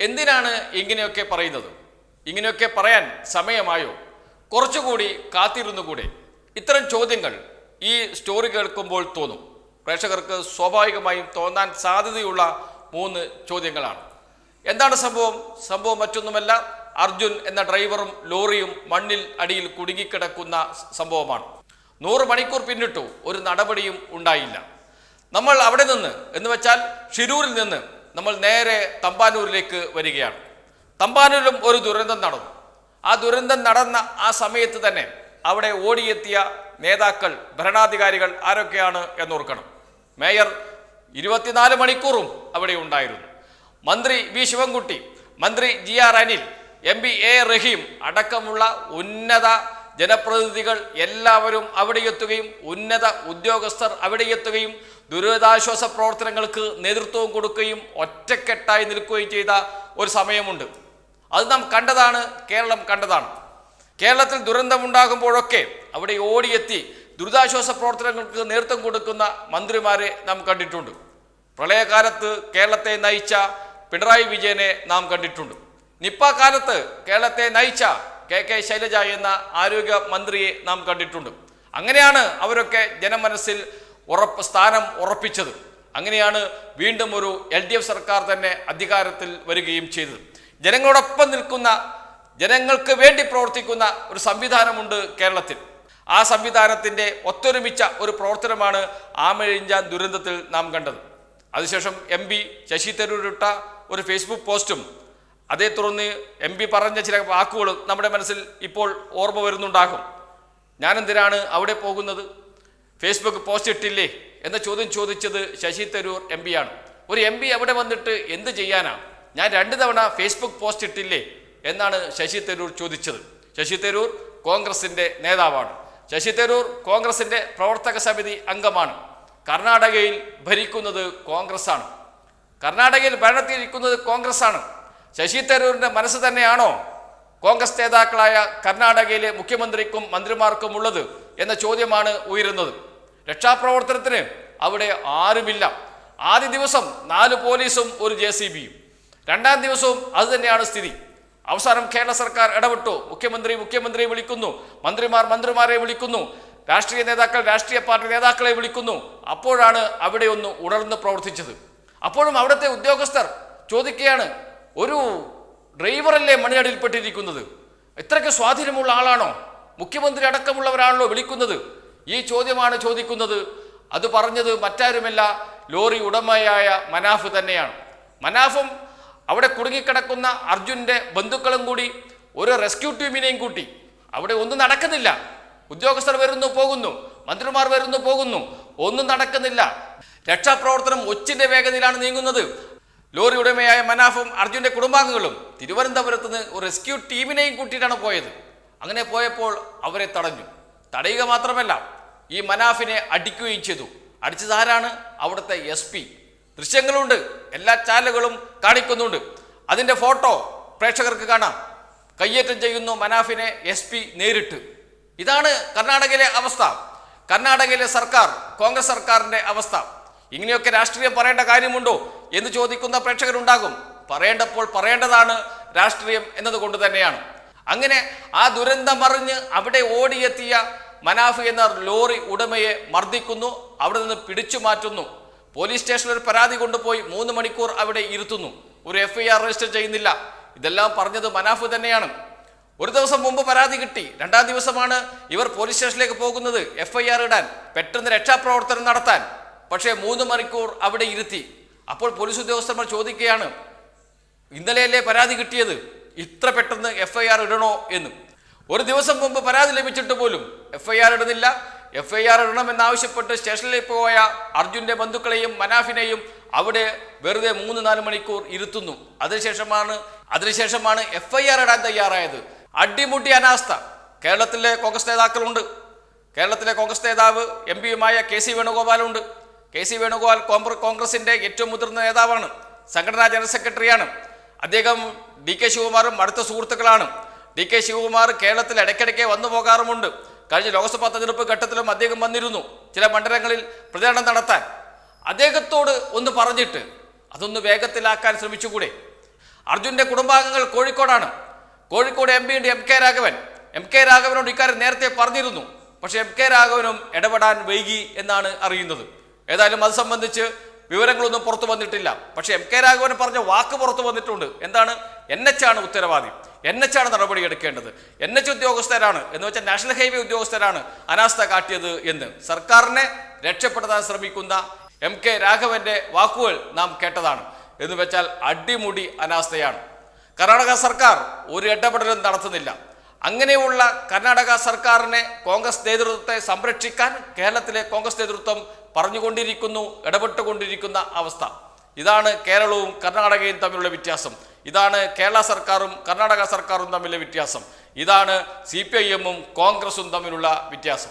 എന്തിനാണ് ഇങ്ങനെയൊക്കെ പറയുന്നത്? ഇങ്ങനെയൊക്കെ പറയാൻ സമയമായോ? കുറച്ചുകൂടി കാത്തിരുന്നുകൂടെ? ഇത്തരം ചോദ്യങ്ങൾ ഈ സ്റ്റോറി കേൾക്കുമ്പോൾ തോന്നും. പ്രേക്ഷകർക്ക് സ്വാഭാവികമായും തോന്നാൻ സാധ്യതയുള്ള മൂന്ന് ചോദ്യങ്ങളാണ്. എന്താണ് സംഭവം? സംഭവം മറ്റൊന്നുമല്ല. അർജുൻ എന്ന ഡ്രൈവറും ലോറിയും മണ്ണിൽ അടിയിൽ കുടുങ്ങിക്കിടക്കുന്ന സംഭവമാണ്. നൂറ് മണിക്കൂർ പിന്നിട്ടു ഒരു നടപടിയും ഉണ്ടായില്ല. നമ്മൾ അവിടെ നിന്ന് എന്ന് വെച്ചാൽ ഷിരൂരിൽ നിന്ന് നമ്മൾ നേരെ തമ്പാനൂരിലേക്ക് വരികയാണ്. തമ്പാനൂരിലും ഒരു ദുരന്തം നടന്നു. ആ ദുരന്തം നടന്ന ആ സമയത്ത് തന്നെ അവിടെ ഓടിയെത്തിയ നേതാക്കൾ ഭരണാധികാരികൾ ആരൊക്കെയാണ് എന്നോർക്കണം. മേയർ ഇരുപത്തിനാല് മണിക്കൂറും അവിടെ ഉണ്ടായിരുന്നു. മന്ത്രി വി. ശിവൻകുട്ടി മന്ത്രി G. R. Anil M. P. A. Rahim അടക്കമുള്ള ഉന്നത ജനപ്രതിനിധികൾ എല്ലാവരും അവിടെ എത്തുകയും ഉന്നത ഉദ്യോഗസ്ഥർ അവിടെ എത്തുകയും ദുരിതാശ്വാസ പ്രവർത്തനങ്ങൾക്ക് നേതൃത്വം കൊടുക്കുകയും ഒറ്റക്കെട്ടായി നിൽക്കുകയും ചെയ്ത ഒരു സമയമുണ്ട്. അത് നാം കണ്ടതാണ് കേരളം കണ്ടതാണ്. കേരളത്തിൽ ദുരന്തമുണ്ടാകുമ്പോഴൊക്കെ അവിടെ ഓടിയെത്തി ദുരിതാശ്വാസ പ്രവർത്തനങ്ങൾക്ക് നേതൃത്വം കൊടുക്കുന്ന മന്ത്രിമാരെ നാം കണ്ടിട്ടുണ്ട്. പ്രളയകാലത്ത് കേരളത്തെ നയിച്ച പിണറായി വിജയനെ നാം കണ്ടിട്ടുണ്ട്. നിപ്പ കാലത്ത് കേരളത്തെ നയിച്ച കെ കെ ശൈലജ എന്ന ആരോഗ്യ മന്ത്രിയെ നാം കണ്ടിട്ടുണ്ട്. അങ്ങനെയാണ് അവരൊക്കെ ജനമനസ്സിൽ ഉറപ്പ് സ്ഥാനം ഉറപ്പിച്ചത്. അങ്ങനെയാണ് വീണ്ടും ഒരു എൽ ഡി എഫ് സർക്കാർ തന്നെ അധികാരത്തിൽ വരികയും ചെയ്തത്. ജനങ്ങളോടൊപ്പം നിൽക്കുന്ന ജനങ്ങൾക്ക് വേണ്ടി പ്രവർത്തിക്കുന്ന ഒരു സംവിധാനമുണ്ട് കേരളത്തിൽ. ആ സംവിധാനത്തിന്റെ ഒത്തൊരുമിച്ച ഒരു പ്രവർത്തനമാണ് ആമഴിഞ്ചാൻ ദുരന്തത്തിൽ നാം കണ്ടത്. അതിനുശേഷം എം പി ശശി തരൂരിട്ട ഒരു ഫേസ്ബുക്ക് പോസ്റ്റും അതേ തുടർന്ന് എം പി പറഞ്ഞ ചില വാക്കുകൾ നമ്മുടെ മനസ്സിൽ ഇപ്പോൾ ഓർമ്മ വരുന്നുണ്ടാകും. ഞാനെന്തിനാണ് അവിടെ പോകുന്നത്? ഫേസ്ബുക്ക് പോസ്റ്റ് ഇട്ടില്ലേ? എന്ന ചോദ്യം ചോദിച്ചത് ശശി തരൂർ എം ആണ്. ഒരു എം പി അവിടെ വന്നിട്ട് എന്ത് ചെയ്യാനാണ് ഞാൻ രണ്ട് തവണ ഫേസ്ബുക്ക് പോസ്റ്റ് ഇട്ടില്ലേ? എന്നാണ് ശശി തരൂർ ചോദിച്ചത്. ശശി തരൂർ കോൺഗ്രസിന്റെ നേതാവാണ്. ശശി തരൂർ കോൺഗ്രസിന്റെ പ്രവർത്തക സമിതി അംഗമാണ്. കർണാടകയിൽ ഭരിക്കുന്നത് കോൺഗ്രസ് ആണ് കർണാടകയിൽ ഭരണത്തിലിരിക്കുന്നത് കോൺഗ്രസ് ആണ് ശശി തരൂരിന്റെ മനസ്സ് തന്നെയാണോ കോൺഗ്രസ് നേതാക്കളായ കർണാടകയിലെ മുഖ്യമന്ത്രിക്കും മന്ത്രിമാർക്കും ഉള്ളത് എന്ന ചോദ്യമാണ് ഉയരുന്നത്. രക്ഷാപ്രവർത്തനത്തിന് അവിടെ ആരുമില്ല. ആദ്യ ദിവസം നാല് പോലീസും ഒരു ജെ സി ബിയും. രണ്ടാം ദിവസവും അത് തന്നെയാണ് സ്ഥിതി. അവസാനം കേരള സർക്കാർ ഇടപെട്ടു. മുഖ്യമന്ത്രി മുഖ്യമന്ത്രിയെ വിളിക്കുന്നു. മന്ത്രിമാർ മന്ത്രിമാരെ വിളിക്കുന്നു. രാഷ്ട്രീയ നേതാക്കൾ രാഷ്ട്രീയ പാർട്ടി നേതാക്കളെ വിളിക്കുന്നു. അപ്പോഴാണ് അവിടെ ഒന്ന് ഉണർന്ന് പ്രവർത്തിച്ചത്. അപ്പോഴും അവിടുത്തെ ഉദ്യോഗസ്ഥർ ചോദിക്കുകയാണ് ഒരു ഡ്രൈവറല്ലേ മണിയടിയിൽപ്പെട്ടിരിക്കുന്നത് ഇത്രയ്ക്ക് സ്വാധീനമുള്ള ആളാണോ? മുഖ്യമന്ത്രി അടക്കമുള്ളവരാണല്ലോ വിളിക്കുന്നത്. ഈ ചോദ്യമാണ് ചോദിക്കുന്നത്. അത് പറഞ്ഞത് മറ്റാരുമല്ല ലോറി ഉടമയായ മനാഫ് തന്നെയാണ്. മനാഫും അവിടെ കുടുങ്ങിക്കിടക്കുന്ന അർജുന്റെ ബന്ധുക്കളും കൂടി ഒരു റെസ്ക്യൂ ടീമിനെയും കൂട്ടി. അവിടെ ഒന്നും നടക്കുന്നില്ല. ഉദ്യോഗസ്ഥർ വരുന്നു പോകുന്നു. മന്ത്രിമാർ വരുന്നു പോകുന്നു. ഒന്നും നടക്കുന്നില്ല. രക്ഷാപ്രവർത്തനം ഒച്ചിന്റെ വേഗതയിലാണ് നീങ്ങുന്നത്. ലോറി ഉടമയായ മനാഫും അർജുന്റെ കുടുംബാംഗങ്ങളും തിരുവനന്തപുരത്ത് നിന്ന് ഒരു റെസ്ക്യൂ ടീമിനെയും കൂട്ടിയിട്ടാണ് പോയത്. അങ്ങനെ പോയപ്പോൾ അവരെ തടഞ്ഞു. തടയുക മാത്രമല്ല ഈ മനാഫിനെ അടിക്കുകയും ചെയ്തു. അടിച്ചതാരാണ് അവിടുത്തെ എസ് പി ദൃശ്യങ്ങളുണ്ട് എല്ലാ ചാനലുകളും കാണിക്കുന്നുണ്ട്. അതിന്റെ ഫോട്ടോ പ്രേക്ഷകർക്ക് കാണാം. കയ്യേറ്റം ചെയ്യുന്നു മനാഫിനെ എസ് പി നേരിട്ട്. ഇതാണ് കർണാടകയിലെ അവസ്ഥ. കർണാടകയിലെ സർക്കാർ കോൺഗ്രസ് സർക്കാരിന്റെ അവസ്ഥ. ഇങ്ങനെയൊക്കെ രാഷ്ട്രീയം പറയേണ്ട കാര്യമുണ്ടോ എന്ന് ചോദിക്കുന്ന പ്രേക്ഷകരുണ്ടാകും. പറയേണ്ടപ്പോൾ പറയേണ്ടതാണ് രാഷ്ട്രീയം എന്നതുകൊണ്ട് തന്നെയാണ്. അങ്ങനെ ആ ദുരന്തമറിഞ്ഞ് അവിടെ ഓടിയെത്തിയ മനാഫ് എന്ന ലോറി ഉടമയെ മർദ്ദിക്കുന്നു അവിടെ നിന്ന് പിടിച്ചു മാറ്റുന്നു. പോലീസ് സ്റ്റേഷനിൽ ഒരു പരാതി കൊണ്ടുപോയി മൂന്ന് മണിക്കൂർ അവിടെ ഇരുത്തുന്നു. ഒരു എഫ് ഐ ആർ രജിസ്റ്റർ ചെയ്യുന്നില്ല. ഇതെല്ലാം പറഞ്ഞത് മനാഫ് തന്നെയാണ്. ഒരു ദിവസം മുമ്പ് പരാതി കിട്ടി. രണ്ടാം ദിവസമാണ് ഇവർ പോലീസ് സ്റ്റേഷനിലേക്ക് പോകുന്നത് എഫ് ഐ ആർ ഇടാൻ പെട്ടെന്ന് രക്ഷാപ്രവർത്തനം നടത്താൻ. പക്ഷേ മൂന്ന് മണിക്കൂർ അവിടെ ഇരുത്തി. അപ്പോൾ പോലീസ് ഉദ്യോഗസ്ഥന്മാർ ചോദിക്കുകയാണ് ഇന്നലെയല്ലേ പരാതി കിട്ടിയത്? ഇത്ര പെട്ടെന്ന് എഫ് ഐ ആർ ഇടണോ എന്നും? ഒരു ദിവസം മുമ്പ് പരാതി ലഭിച്ചിട്ട് പോലും എഫ് ഐ ആർ ഇടുന്നില്ല. എഫ് ഐ ആർ ഇടണമെന്നാവശ്യപ്പെട്ട് സ്റ്റേഷനിലേക്ക് പോയ അർജുന്റെ ബന്ധുക്കളെയും മനാഫിനെയും അവിടെ വെറുതെ മൂന്ന് നാല് മണിക്കൂർ ഇരുത്തുന്നു. അതിനുശേഷമാണ് അതിനുശേഷമാണ് എഫ് ഐ ആർ ഇടാൻ തയ്യാറായത്. അടിമുട്ടി അനാസ്ഥ. കേരളത്തിലെ കോൺഗ്രസ് നേതാക്കളുണ്ട്. കേരളത്തിലെ കോൺഗ്രസ് നേതാവ് എം പിയുമായ കെ സി വേണുഗോപാലുണ്ട്. കെ സി വേണുഗോപാൽ കോൺഗ്ര- കോൺഗ്രസിന്റെ ഏറ്റവും മുതിർന്ന നേതാവാണ്. സംഘടനാ ജനറൽ സെക്രട്ടറിയാണ്. അദ്ദേഹം ഡി കെ ശിവകുമാറും അടുത്ത സുഹൃത്തുക്കളാണ്. ഡി കെ ശിവകുമാർ കേരളത്തിൽ ഇടയ്ക്കിടയ്ക്ക് വന്നു പോകാറുമുണ്ട്. കഴിഞ്ഞ ലോക്സഭാ തെരഞ്ഞെടുപ്പ് ഘട്ടത്തിലും അദ്ദേഹം വന്നിരുന്നു. ചില മണ്ഡലങ്ങളിൽ പ്രചരണം നടത്താൻ. അദ്ദേഹത്തോട് ഒന്ന് പറഞ്ഞിട്ട് അതൊന്ന് വേഗത്തിലാക്കാൻ ശ്രമിച്ചുകൂടെ? അർജുന്റെ കുടുംബാംഗങ്ങൾ കോഴിക്കോടാണ്. Kozhikode M പിയുണ്ട് M K Raghavan. M K രാഘവനോട് ഇക്കാര്യം നേരത്തെ പറഞ്ഞിരുന്നു. പക്ഷേ എം കെ രാഘവനും ഇടപെടാൻ വൈകി എന്നാണ് അറിയുന്നത്. ഏതായാലും അത് സംബന്ധിച്ച് വിവരങ്ങളൊന്നും പുറത്തു വന്നിട്ടില്ല. പക്ഷേ എം കെ രാഘവൻ പറഞ്ഞ വാക്ക് പുറത്തു വന്നിട്ടുണ്ട്. എന്താണ്? എൻ എച്ച് ആണ് ഉത്തരവാദി. എൻ എച്ച് ആണ് നടപടി എടുക്കേണ്ടത്. എൻ എച്ച് ഉദ്യോഗസ്ഥരാണ്. എന്ന് വെച്ചാൽ നാഷണൽ ഹൈവേ ഉദ്യോഗസ്ഥരാണ് അനാസ്ഥ കാട്ടിയത് എന്ന്. സർക്കാരിനെ രക്ഷപ്പെടുത്താൻ ശ്രമിക്കുന്ന എം കെ രാഘവന്റെ വാക്കുകൾ നാം കേട്ടതാണ്. എന്ന് വെച്ചാൽ അടിമുടി അനാസ്ഥയാണ്. കർണാടക സർക്കാർ ഒരു ഇടപെടലും നടത്തുന്നില്ല. അങ്ങനെയുള്ള കർണാടക സർക്കാരിനെ കോൺഗ്രസ് നേതൃത്വത്തെ സംരക്ഷിക്കാൻ കേരളത്തിലെ കോൺഗ്രസ് നേതൃത്വം പറഞ്ഞുകൊണ്ടിരിക്കുന്നു ഇടപെട്ടുകൊണ്ടിരിക്കുന്ന അവസ്ഥ. ഇതാണ് കേരളവും കർണാടകയും തമ്മിലുള്ള വ്യത്യാസം. ഇതാണ് കേരള സർക്കാരും കർണാടക സർക്കാരും തമ്മിലെ വ്യത്യാസം. ഇതാണ് സി പി ഐ എമ്മും കോൺഗ്രസും തമ്മിലുള്ള വ്യത്യാസം.